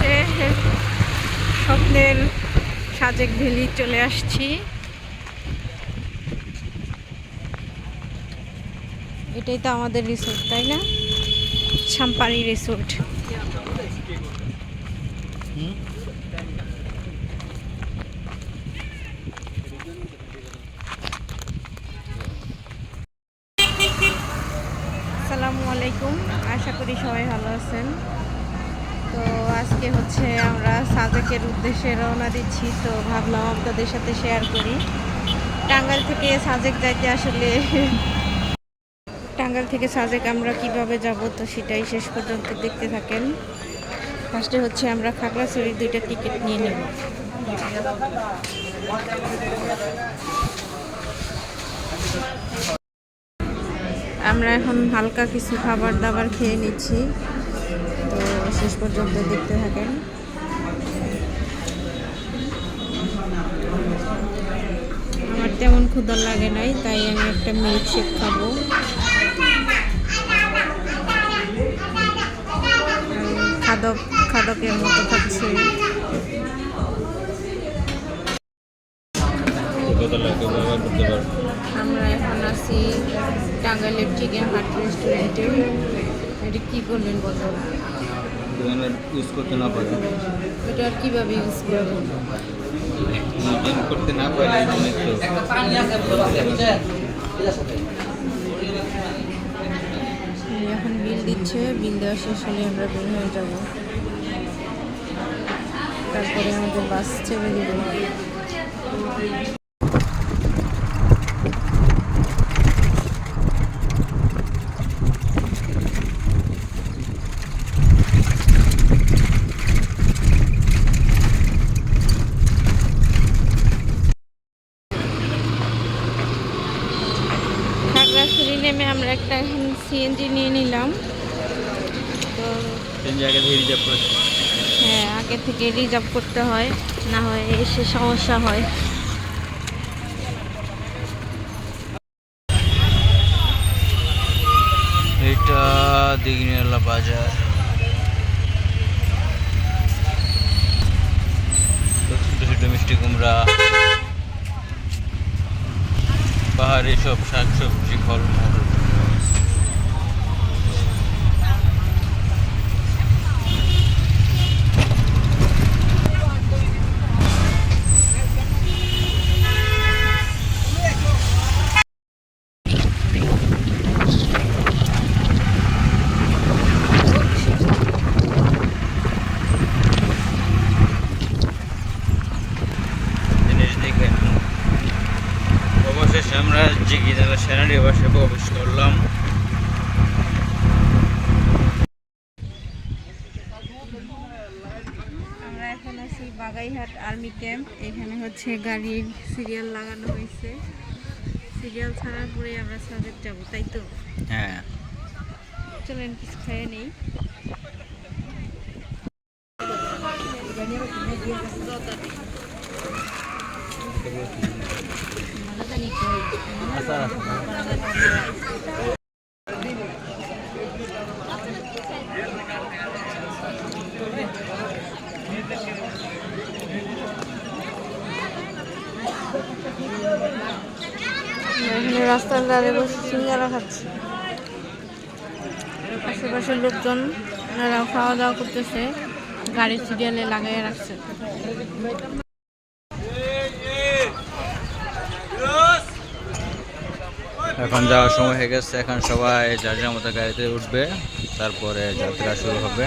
অবশেষে স্বপ্নের সাজেক ভ্যালি চলে আসছি। এটাই তো আমাদের রিসোর্ট তাই না? সাম্পারি রিসোর্ট আসসালামু আলাইকুম, আশা করি সবাই ভালো আছেন। আজকে হচ্ছে আমরা সাজেকের উদ্দেশ্যে রওনা দিচ্ছি। তো ভাবলাম আপনাদের সাথে শেয়ার করি। টাঙ্গাইল থেকে সাজেক যাইতে আসলে টাঙ্গাইল থেকে সাজেক আমরা কীভাবে যাব তো সেটাই শেষ পর্যন্ত দেখতে থাকেন। ফার্স্টে হচ্ছে আমরা খাগড়াছড়ির দুইটা টিকিট নিয়ে নেব। আমরা এখন হালকা কিছু খাবার দাবার খেয়ে নিচ্ছি। শেষ পর্যন্ত দেখতে থাকেন। আমার তেমন ক্ষুধা লাগে নাই তাই আমি একটা মিল্ক শেক খাব। খাদক খাদকের মতো খাচ্ছি। আমরা এখন আছি টাঙ্গাইলের চিকেন হাট রেস্টুরেন্টে এটা কি করবেন বলো? ইউজ করতে না পারে। এটা আর কীভাবে ইউজ করবেন ইউজ করতে না পারে এই জন্য উনি এখন বিল দিচ্ছে বিল দেওয়া শেষ হলে আমরা বের হয়ে যাব। তারপরে আমাদের বাস ছেড়ে দেবে খাগড়াছড়ি নেমে আমরা একটা এখন সিএনজি নিয়ে নিলাম। তো হ্যাঁ আগে থেকে রিজার্ভ করতে হয় না হয় এসে সমস্যা হয়। এটা দিঘিনালা বাজার। ছোটো ছোটো মিষ্টি কুমড়া। পাহাড়ি সব শাক সবজি ফলমূল জিনিস দেখে অবশেষে আমরা জিগিনালা সেনারি বাসে প্রবেশ করলাম আমরা এখন আছি বাগাইহাট আর্মি ক্যাম্প। এখানে হচ্ছে গাড়ির সিরিয়াল লাগানো হয়েছে। সিরিয়াল ছাড়ার পরে আমরা সাজেক যাব তাই তো? হ্যাঁ। চলেন কিছু খেয়ে নেই। আমরা এখানে রাস্তার ধারে বসে সিঙ্গারা খাচ্ছি। আশেপাশের লোকজন ওনারাও খাওয়া দাওয়া করতেছে গাড়ির সিরিয়ালে লাগাইয়া রাখছে। এখন যাওয়ার সময় হয়ে গেছে, এখন সবাই যার যার মতো গাড়িতে উঠবে, তারপরে যাত্রা শুরু হবে।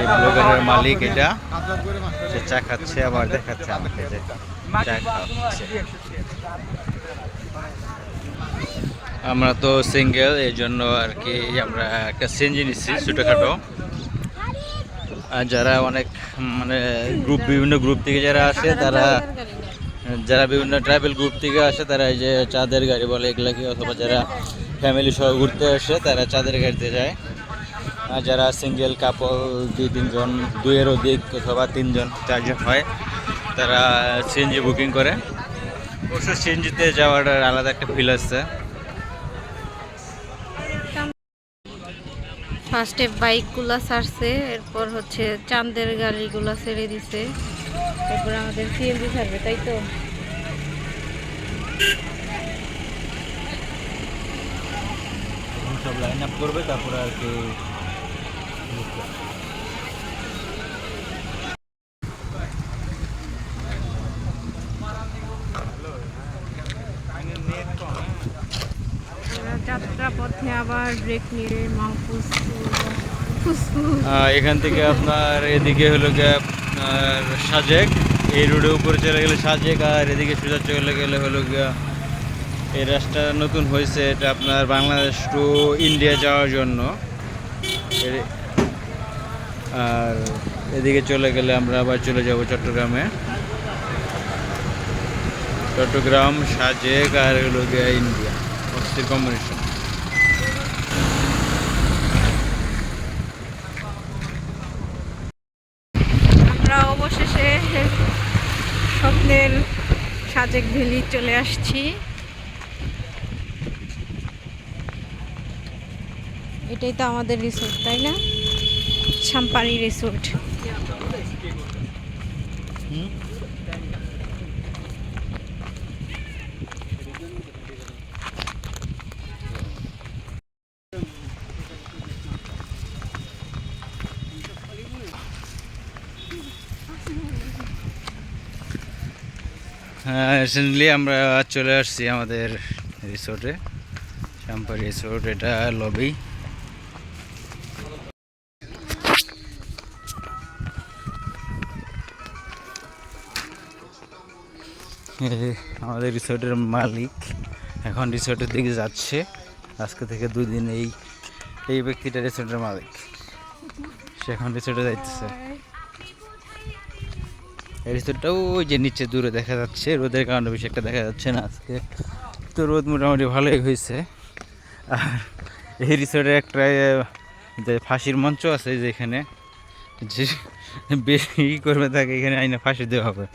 এই ব্লগারের মালিক এটা। সে চা খাচ্ছে, আবার দেখাচ্ছে আমাকে যে চা খাচ্ছে। আমরা তো সিঙ্গেল এই জন্য আর কি আমরা একটা সিএনজি নিচ্ছি ছোটোখাটো। যারা অনেক মানে গ্রুপ বিভিন্ন গ্রুপ থেকে যারা আসে, তারা, যারা বিভিন্ন ট্রাভেল গ্রুপ থেকে আসে, তারা এই যে চাঁদের গাড়ি বলে এগুলাকে, অথবা যারা ফ্যামিলি সহ ঘুরতে আসে, তারা চাঁদের গাড়িতে যায়। যারা সিঙ্গেল কাপল দুই তিনজন দুইয়ের অধিক অথবা তিনজন চারজন হয় তারা সিএনজি বুকিং করে। অবশ্য সিএনজিতে যাওয়ার আলাদা একটা ফিল আসছে ফার্স্টে বাইকগুলা ছাড়ছে এরপর হচ্ছে চাঁদের গাড়িগুলা ছেড়ে দিছে। এরপর আমাদের সিএনজি ছাড়বে তাই তো? সব লাইন আপ করবে তারপরে আর কি এখান থেকে আপনার এদিকে হলো গিয়ে আপনার সাজেক, এই রোডের উপরে চলে গেলে সাজেক আর এদিকে সোজা চলে গেলে হলো গিয়া এই রাস্তা নতুন হয়েছে, এটা আপনার বাংলাদেশ টু ইন্ডিয়া যাওয়ার জন্য। আর এদিকে চলে গেলে আমরা আবার চলে যাব চট্টগ্রামে। চট্টগ্রাম, সাজেক আর হলো গিয়া ইন্ডিয়া, অস্থির কম্বিনেশন আমরা অবশেষে স্বপ্নের সাজেক ভ্যালি চলে আসছি। এটাই তো আমাদের রিসোর্ট তাই না? সাম্পারি রিসোর্ট রিসেন্টলি আমরা চলে আসছি আমাদের রিসোর্টে শ্যাম্পা রিসোর্ট এটা লবি আমাদের রিসোর্টের মালিক এখন রিসোর্টের দিকে যাচ্ছে। আজকে থেকে দুই দিন এই এই ব্যক্তিটা রিসোর্টের মালিক। সে এখন রিসোর্টে যাইতেছে। এই রিসোর্টটাও ওই যে নিচে দূরে দেখা যাচ্ছে, রোদের কারণে বেশি একটা দেখা যাচ্ছে না আজকে। তো রোদ মোটামুটি ভালোই হয়েছে। আর এই রিসোর্টে একটা যে ফাঁসির মঞ্চ আছে যেখানে যে বেশি করবে তাকে এখানে আইনা ফাঁসি দেওয়া হবে।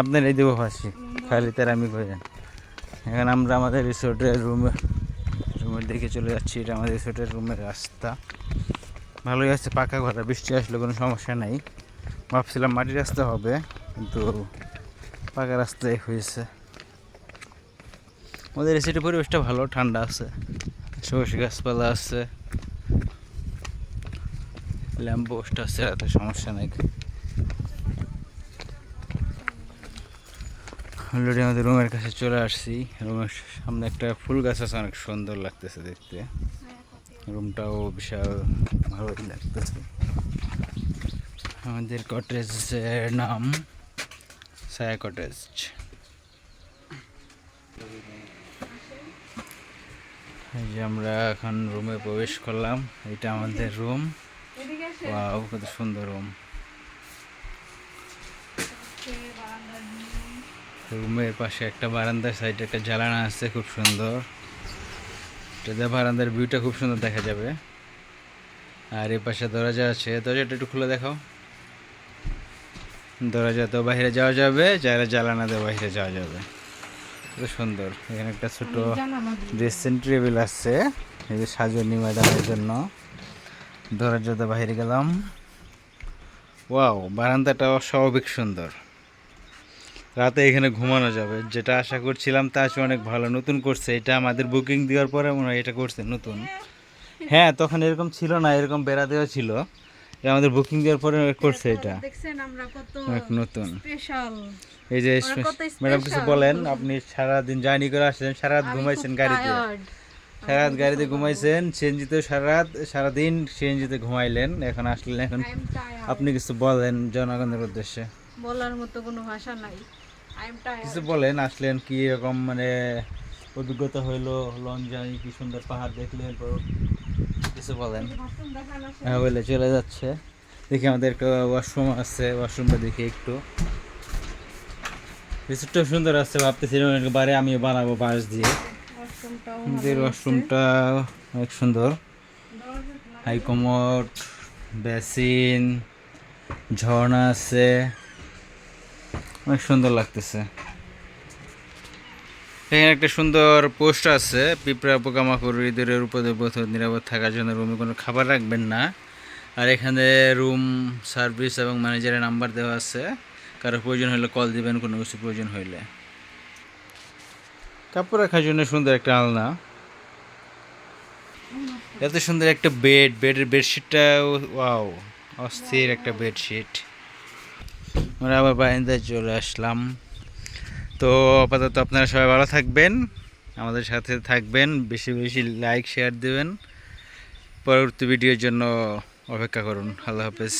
আপনার এই দেবো ফাঁসি, খালি তার আমি করেন। এখন আমরা আমাদের রিসোর্টের রুমে, রুমের দিকে চলে যাচ্ছি, এটা আমাদের রিসোর্টের রুমের রাস্তা। ভালোই আছে, পাকা ঘর, বৃষ্টি আসলে কোনো সমস্যা নাই। ভাবছিলাম মাটির রাস্তা হবে, কিন্তু পাকা রাস্তায় হয়েছে। আমাদের রিসোর্টের পরিবেশটা ভালো, ঠান্ডা আছে। সবুজ গাছপালা আছে। ল্যাম্প পোস্ট আছে এত সমস্যা নাই। অলরেডি আমাদের রুমের কাছে চলে আসছি। রুমের সামনে একটা ফুল গাছ আছে অনেক সুন্দর লাগতেছে দেখতে। রুমটাও বিশাল ভালোই লাগতেছে। আমাদের কটেজের নাম সায়া কটেজ। এই যে আমরা এখন রুমে প্রবেশ করলাম। এটা আমাদের রুম। ওয়াও কত সুন্দর রুম। রুমের পাশে একটা বারান্দার সাইডে একটা জ্বালানা আছে খুব সুন্দর। এটা বারান্দার ভিউটা খুব সুন্দর দেখা যাবে। আর এ পাশে দরজা আছে। দরজাটা একটু খুলে দেখাও। দরজা তো বাইরে যাওয়া যাবে যারা জ্বালানা দিয়ে বাইরে যাওয়া যাবে। খুব সুন্দর। এখানে একটা ছোট ড্রেসিং টেবিল আছে। এই যে সাজনী ম্যাডামের জন্য। দরজাতে বাইরে গেলাম। ওয়াও বারান্দাটা অস্বাভাবিক সুন্দর। রাতে এখানে ঘুমানো যাবে। যেটা আশা করছিলাম তা আছে অনেক ভালো। নতুন করছে। এটা আমাদের বুকিং দেওয়ার পরে মনে হয় এটা করছে নতুন। হ্যাঁ তখন এরকম ছিল না এরকম বেড়া দেওয়া ছিল। আমাদের বুকিং দেওয়ার পরে করছে এটা। দেখছেন আমরা কত অনেক নতুন। স্পেশাল এই যে ম্যাডাম কিছু বলেন আপনি সারাদিন জার্নি করে আসছেন সারা রাত ঘুমাইছেন গাড়িতে। সারা রাত গাড়িতে ঘুমাইছেন সিএনজিতে সারা রাত সারাদিন সিএনজিতে ঘুমাইলেন এখন আসলেন এখন। আপনি কিছু বলেন জনগণের উদ্দেশ্যে। বলার মতো কোনো ভাষা নাই। কিছু বলেন আসলেন কি এরকম মানে অভিজ্ঞতা হইল লং জার্নি কি সুন্দর পাহাড় দেখলেন কিছু বলেন। হ্যাঁ বলে চলে যাচ্ছে। দেখি আমাদের একটা ওয়াশরুম আছে ওয়াশরুমটা দেখি একটু। রিসোর্টটা সুন্দর আছে ভাবতেছিলাম বারে আমি বানাবো বাঁশ দিয়ে। আমাদের ওয়াশরুমটা অনেক সুন্দর। হাই কমোড বেসিন ঝর্ণা আছে। অনেক সুন্দর লাগতেছে। এখানে একটা সুন্দর পোস্ট আছে, পিঁপড়া পোকামাকড় ইঁদুরের উপদ্রব নিরাপদ থাকার জন্য রুমে কোনো খাবার রাখবেন না। আর এখানে রুম সার্ভিস এবং ম্যানেজারের নাম্বার দেওয়া আছে। কারও প্রয়োজন হলে কল দিবেন, কোনো কিছু প্রয়োজন হইলে। কাপড় রাখার জন্য সুন্দর একটা আলনা। এত সুন্দর একটা বেড বেডের বেডশিটটা ওয়াও অস্থির একটা বেডশিট আমরা আবার চলে আসলাম। তো আপাতত আপনারা সবাই ভালো থাকবেন, আমাদের সাথে থাকবেন, বেশি বেশি লাইক শেয়ার দেবেন। পরবর্তী ভিডিওর জন্য অপেক্ষা করুন। আল্লাহ হাফেজ।